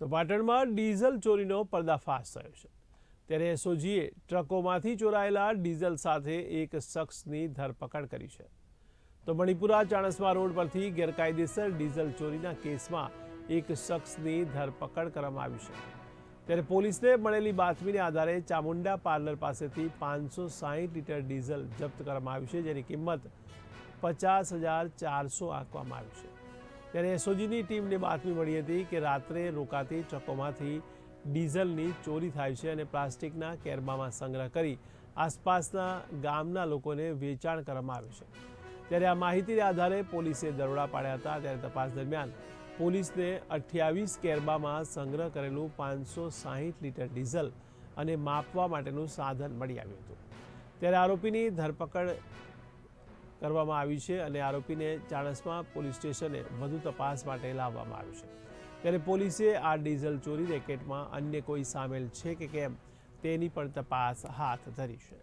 તો પાટણમાં ડીઝલ ચોરીનો પર્દાફાશ થયો છે. ત્યારે એસઓજીએ ટ્રકોમાંથી ચોરાયેલા ડીઝલ સાથે એક શખ્સની ધરપકડ કરી છે. તો મણિપુરા ચાણસ્મા રોડ પરથી ગેરકાયદેસર ડીઝલ ચોરીના કેસમાં એક શખ્સની ધરપકડ કરવામાં આવી છે. ત્યારે પોલીસને મળેલી બાતમીને આધારે ચામુંડા પાર્લર પાસેથી પાંચસો સાહીઠ લીટર ડીઝલ જપ્ત કરવામાં આવ્યું છે, જેની કિંમત પચાસ હજાર ચારસો આંકવામાં આવી છે. ત્યારે એસઓજીની ટીમને બાતમી મળી હતી કે રાત્રે રોકાતી ટ્રકોમાંથી ડીઝલની ચોરી થાય છે અને પ્લાસ્ટિકના કેરબામાં સંગ્રહ કરી આસપાસના ગામના લોકોને વેચાણ કરવામાં આવે છે. ત્યારે આ માહિતીને આધારે પોલીસે દરોડા પાડ્યા હતા. ત્યારે તપાસ દરમિયાન પોલીસને અઠ્યાવીસ કેરબામાં સંગ્રહ કરેલું પાંચસો સાહીઠ લીટર ડીઝલ અને માપવા માટેનું સાધન મળી આવ્યું હતું. ત્યારે આરોપીની ધરપકડ કરવામાં આવી છે અને આરોપીને ચાણસમાં પોલીસ સ્ટેશને વધુ તપાસ માટે લાવવામાં આવ્યું છે. ત્યારે પોલીસે આ ડીઝલ ચોરી રેકેટમાં અન્ય કોઈ સામેલ છે કે કેમ તેની પણ તપાસ હાથ ધરી છે.